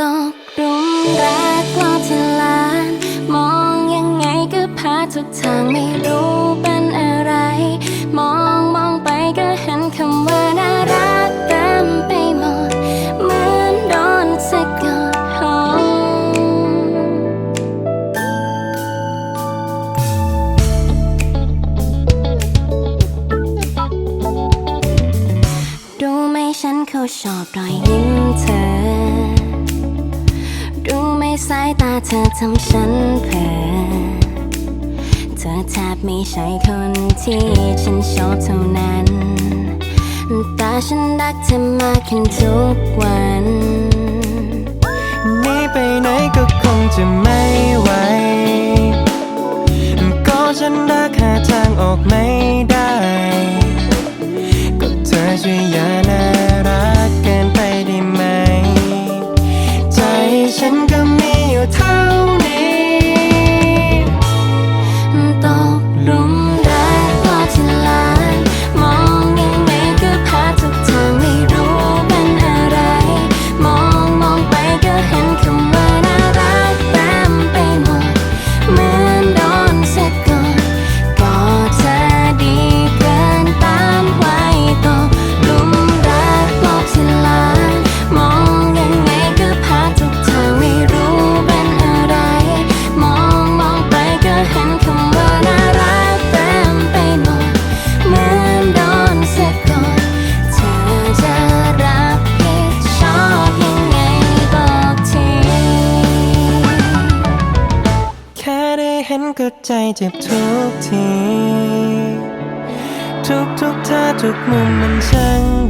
ตกหลุมรักรอที่ลาน มองยังไงก็พาทุกทางไม่รู้เป็นอะไร มองมองไปก็เห็นคำว่าน่ารักเต็มไปหมดเหมือนโดนสะกดหงรู้ไหมฉันเขาชอบรอยยิ้มเธอ สายตาเธอทำฉันเพ้อเธอแทบไม่ใช่คนที่ฉันชอบเท่านั้น แต่ฉันรักเธอมากขึ้นทุกวันนีไปไหนก็คงจะไม่ไหว ก็ฉันรักหาทางออกไม่ได้ ก็เธอช่วย ก็ใจเจ็บทุกที ทุกทุกท่าทุกมุมมันช่าง